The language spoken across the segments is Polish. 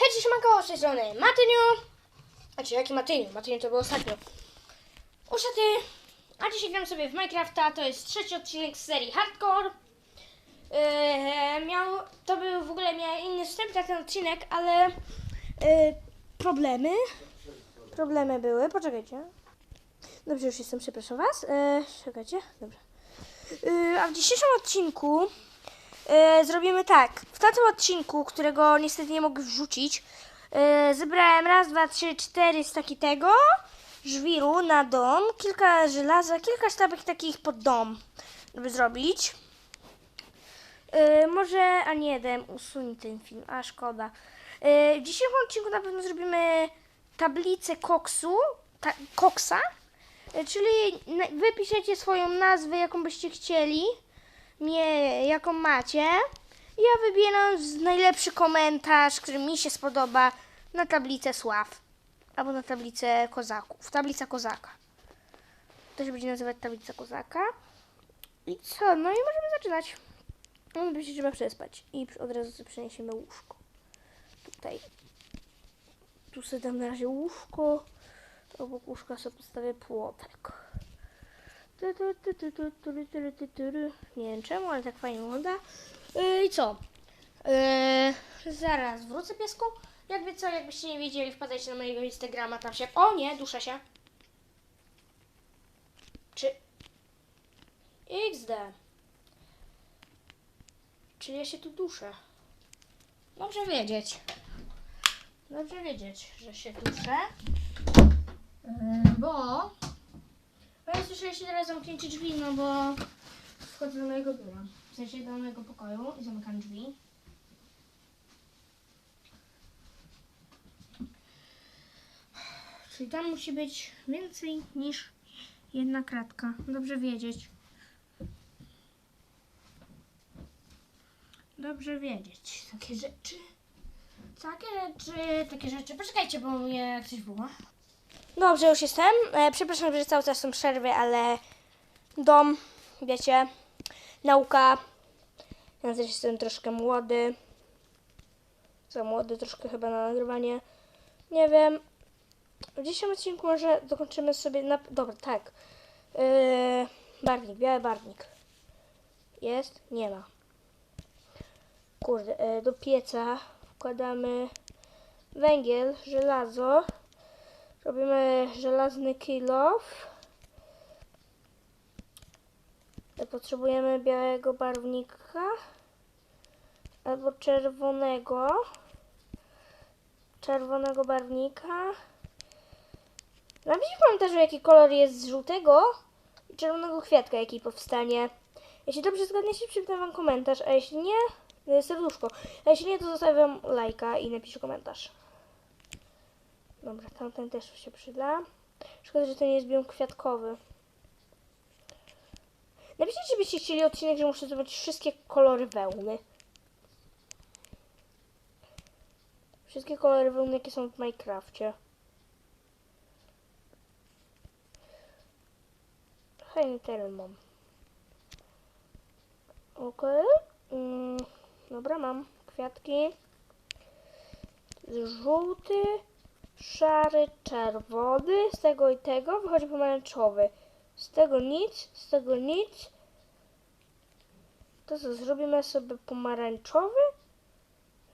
Hej, cześć, siemanko, z tej strony Matyniu. Znaczy, jaki Matyniu? Matyniu to było ostatnio. Uszaty. A dzisiaj gram sobie w Minecrafta, to jest trzeci odcinek z serii Hardcore. Yy, miał, to był w ogóle miał inny wstęp na ten odcinek, ale yy, problemy. Problemy były, poczekajcie. Dobrze, już jestem, przepraszam Was. Yy, czekajcie, dobrze. Yy, a w dzisiejszym odcinku yy, zrobimy tak. W tamtym odcinku, którego niestety nie mogę wrzucić, yy, zebrałem raz, dwa, trzy, cztery staki tego żwiru na dom, kilka żelaza, kilka sztabek takich pod dom, żeby zrobić. Yy, może, a nie, dałem usuń ten film, a szkoda. W dzisiejszym odcinku na pewno zrobimy tablicę koksu, ta, koksa, czyli na- wy piszecie swoją nazwę, jaką byście chcieli, mnie, jaką macie. Ja wybieram najlepszy komentarz, który mi się spodoba na tablicę sław. Albo na tablicę kozaków. Tablica kozaka. To się będzie nazywać tablica kozaka. I co? No i możemy zaczynać. No się trzeba przespać. I od razu przeniesiemy łóżko. Tutaj. Tu sobie dam na razie łóżko. Obok łóżka sobie postawię płotek. Nie wiem czemu, ale tak fajnie wygląda. Yy, I co? Yy, zaraz wrócę piesku. Jakby co, jakbyście nie wiedzieli, wpadajcie na mojego Instagrama, tam się... O nie, duszę się. Czy... XD. Czyli ja się tu duszę. Dobrze wiedzieć. Dobrze wiedzieć, że się duszę. Yy, bo... Ja słyszeliście teraz zamknięcie drzwi, no bo wchodzę do mojego biura. W sensie do mojego pokoju i zamykam drzwi. Czyli tam musi być więcej niż jedna kratka. Dobrze wiedzieć. Dobrze wiedzieć. Takie rzeczy. Takie rzeczy, takie rzeczy. Poczekajcie, bo mnie ktoś woła. Dobrze, już jestem. E, przepraszam, że cały czas są przerwy, ale dom, wiecie, nauka. Ja też jestem troszkę młody. Za młody troszkę chyba na nagrywanie. Nie wiem. W dzisiejszym odcinku może dokończymy sobie na... Dobra, tak. Yy, barwnik, biały barwnik. Jest? Nie ma. Kurde, yy, do pieca wkładamy węgiel, żelazo. Robimy żelazny kilof. Potrzebujemy białego barwnika albo czerwonego. Czerwonego barwnika. Napiszcie w komentarzu, jaki kolor jest z żółtego i czerwonego kwiatka, jaki powstanie. Jeśli dobrze zgadniecie, przeczytam wam komentarz, a jeśli nie, serduszko. A jeśli nie, to zostawiam lajka i napiszę komentarz. Dobra, tamten też się przyda. Szkoda, że to nie jest biom kwiatkowy. Napiszcie, czy byście chcieli odcinek, że muszę zobaczyć wszystkie kolory wełny. Wszystkie kolory wełny, jakie są w Minecrafcie. Fajny teren mam. Okej. Mm, dobra, mam kwiatki. Żółty, szary, czerwony. Z tego i tego wychodzi pomarańczowy. Z tego nic, z tego nic. To co, zrobimy sobie pomarańczowy?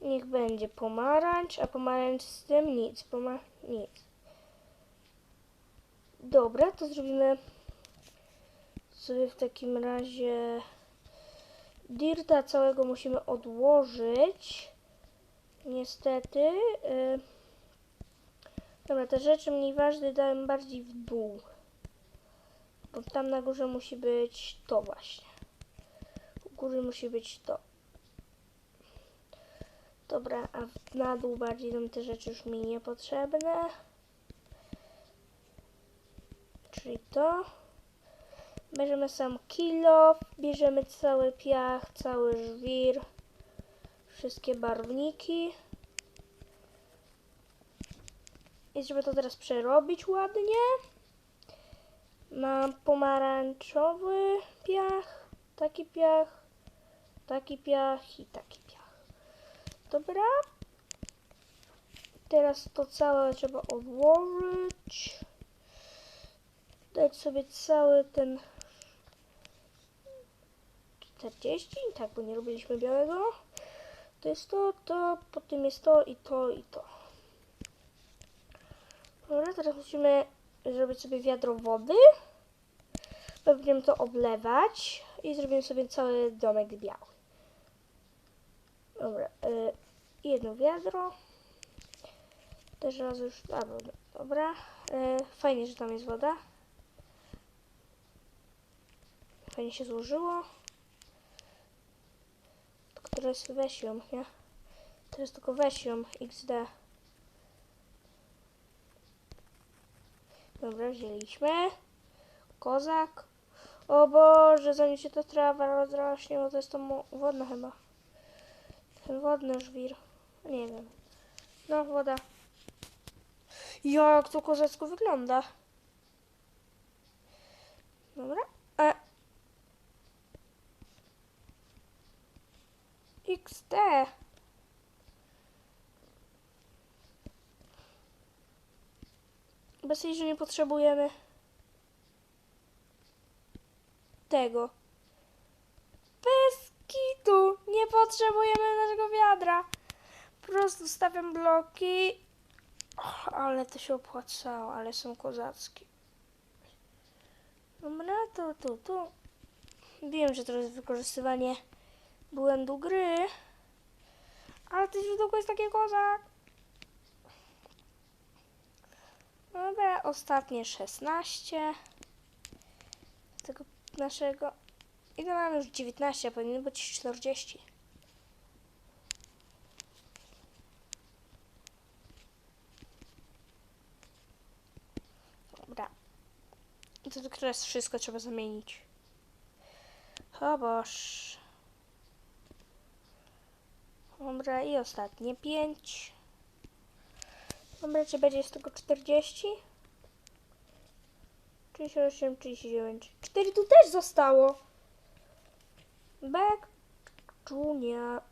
Niech będzie pomarańcz, a pomarańcz z tym nic. Poma nic. Dobra, to zrobimy sobie w takim razie dirta całego musimy odłożyć. Niestety. y, Dobra, te rzeczy mniej ważne dałem bardziej w dół. Bo tam na górze musi być to właśnie. U góry musi być to. Dobra, a na dół bardziej dam te rzeczy już mi niepotrzebne. Czyli to. Bierzemy sam kilo, bierzemy cały piach, cały żwir, wszystkie barwniki. I żeby to teraz przerobić ładnie, mam pomarańczowy piach, taki piach, taki piach i taki piach. Dobra. teraz to całe trzeba odłożyć. Dać sobie cały ten 40, tak, bo nie robiliśmy białego. To jest to, to, potem jest to i to i to. Dobra, teraz musimy zrobić sobie wiadro wody. Będziemy to oblewać i zrobimy sobie cały domek biały. Dobra, y, jedno wiadro. Też raz już, a, dobra, dobra. Y, fajnie, że tam jest woda. Fajnie się złożyło. Teraz weź ją, nie? Teraz tylko weź ją, XD. Dobra, wzięliśmy. Kozak. O Boże, zanim się ta trawa rozrośnie, bo to jest to wodna chyba. Ten wodny żwir. Nie wiem. No, woda. Jak to kozacko wygląda. Dobra. E. XD. Bez jej, że nie potrzebujemy tego. Bez kitu. Nie potrzebujemy naszego wiadra. Po prostu stawiam bloki. Och, ale to się opłacało, ale są kozackie. Dobra, to tu, tu. Wiem, że to jest wykorzystywanie błędu gry. Ale to źródełko jest takie kozak. Dobra, ostatnie 16 z tego naszego. I to mamy już 19, a powinno być 40. Dobra. I to teraz wszystko trzeba zamienić. O boż. Dobra, i ostatnie 5. Dobra, będzie z tego 40? 38, 39. 4 tu też zostało. Back Junior.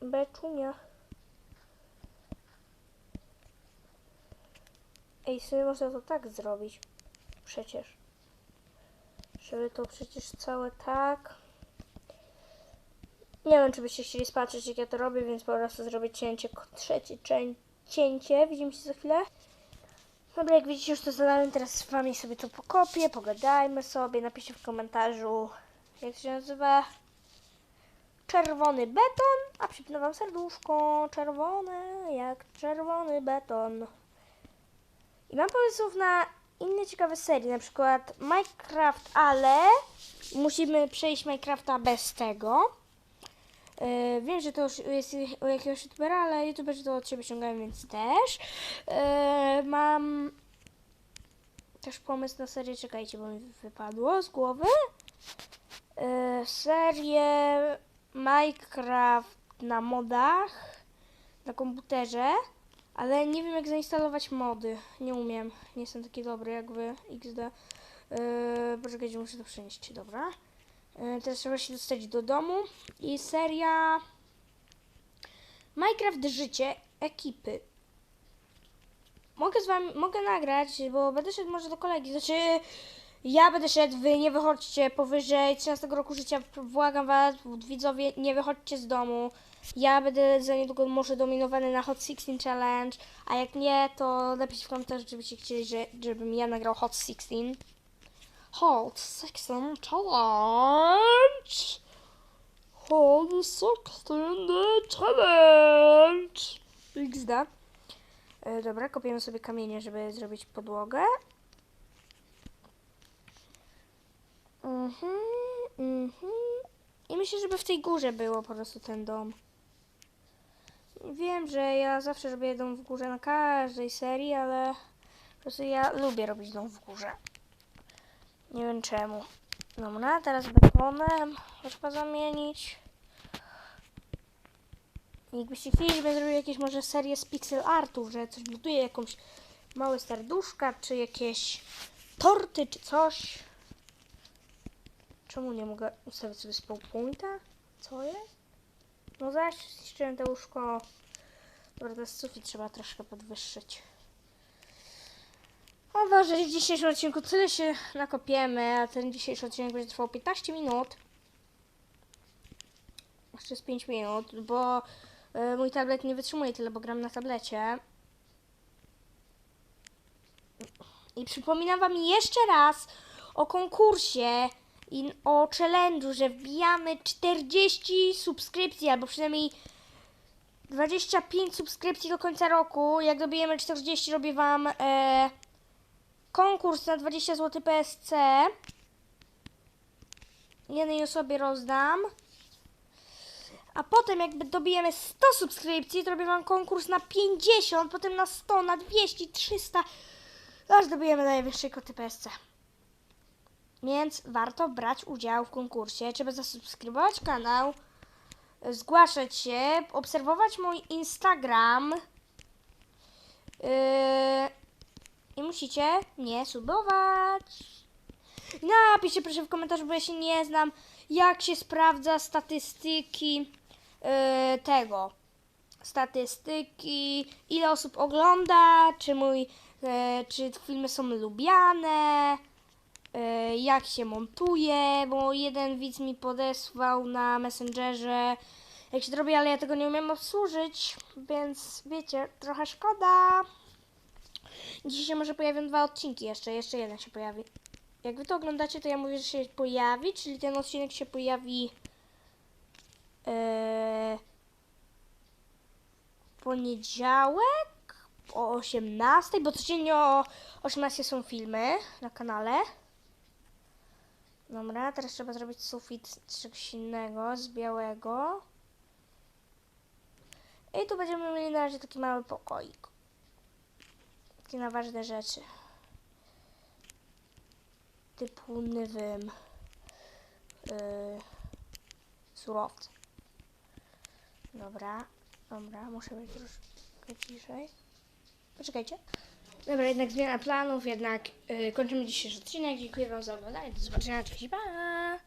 Beczunia. Ej, sobie można to tak zrobić. Przecież. Żeby to przecież całe tak. Nie wiem, czy byście chcieli spatrzeć, jak ja to robię, więc po prostu zrobię cięcie, trzecie cię- cięcie. Widzimy się za chwilę. Dobra, jak widzicie, już to zadałem, teraz z wami sobie to pokopię, pogadajmy sobie, napiszcie w komentarzu, jak to się nazywa. Czerwony beton, a przypnę wam serduszko, czerwone, jak czerwony beton. I mam pomysłów na inne ciekawe serie, na przykład Minecraft, ale musimy przejść Minecrafta bez tego. Yy, wiem, że to już jest u jakiegoś youtubera, ale youtuberzy to od siebie ściągają, więc też. Yy, mam też pomysł na serię, czekajcie, bo mi wypadło z głowy. Yy, serię Minecraft na modach na komputerze, ale nie wiem jak zainstalować mody. Nie umiem, nie jestem taki dobry jak wy, XD. Yy, poczekajcie, muszę to przenieść, dobra. Yy, teraz trzeba się dostać do domu i seria Minecraft Życie ekipy. Mogę z wami, mogę nagrać, bo będę szedł może do kolegi, znaczy ja będę szedł, wy nie wychodźcie powyżej 13 roku życia, błagam was, widzowie, nie wychodźcie z domu. Ja będę za niedługo może dominowany na Hot 16 Challenge, a jak nie, to napiszcie w komentarzu, czy byście chcieli, że, żebym ja nagrał Hot 16. Hot 16 Challenge! Hot 16 Challenge! XD. E, dobra, kopiemy sobie kamienie, żeby zrobić podłogę. Mhm, mhm. I myślę, żeby w tej górze było po prostu ten dom. Wiem, że ja zawsze robię dom w górze na każdej serii, ale po prostu ja lubię robić dom w górze. Nie wiem czemu. Dobra, teraz betonem trzeba zamienić. Jakbyście chcieli, żebym zrobił jakieś może serię z pixel artów, że coś buduje, jakąś małe serduszka, czy jakieś torty, czy coś. Czemu nie mogę ustawić sobie spawn pointa? Co jest? No zaś zniszczyłem to łóżko. Dobra, teraz sufit trzeba troszkę podwyższyć. O Boże, w dzisiejszym odcinku tyle się nakopiemy, a ten dzisiejszy odcinek będzie trwał 15 minut. Jeszcze z 5 minut, bo y, mój tablet nie wytrzymuje tyle, bo gram na tablecie. I przypominam Wam jeszcze raz o konkursie i o challenge'u, że wbijamy 40 subskrypcji, albo przynajmniej 25 subskrypcji do końca roku. Jak dobijemy 40, robię Wam e, konkurs na 20 zł PSC. Jednej osobie rozdam. A potem jakby dobijemy 100 subskrypcji, to robię Wam konkurs na 50, potem na 100, na 200, 300, aż dobijemy najwyższej koty PSC. Więc warto brać udział w konkursie. Trzeba zasubskrybować kanał, zgłaszać się, obserwować mój Instagram. Yy, Musicie mnie subować. Napiszcie proszę w komentarzu, bo ja się nie znam, jak się sprawdza statystyki yy, tego. Statystyki, ile osób ogląda, czy mój, yy, czy filmy są lubiane, yy, jak się montuje, bo jeden widz mi podesłał na Messengerze, jak się robi, ale ja tego nie umiem obsłużyć, więc wiecie, trochę szkoda. Dzisiaj się może pojawią dwa odcinki jeszcze, jeszcze jeden się pojawi. Jak wy to oglądacie, to ja mówię, że się pojawi, czyli ten odcinek się pojawi w poniedziałek o 18, bo codziennie o 18 są filmy na kanale. Dobra, teraz trzeba zrobić sufit z czegoś innego, z białego. I tu będziemy mieli na razie taki mały pokoik. Na ważne rzeczy. Typu, nie wiem, yy, surowce. Dobra, dobra, muszę być troszkę ciszej. Poczekajcie. Dobra, jednak zmiana planów, jednak yy, kończymy dzisiejszy odcinek. Dziękuję Wam za oglądanie. Do zobaczenia, cześć, pa!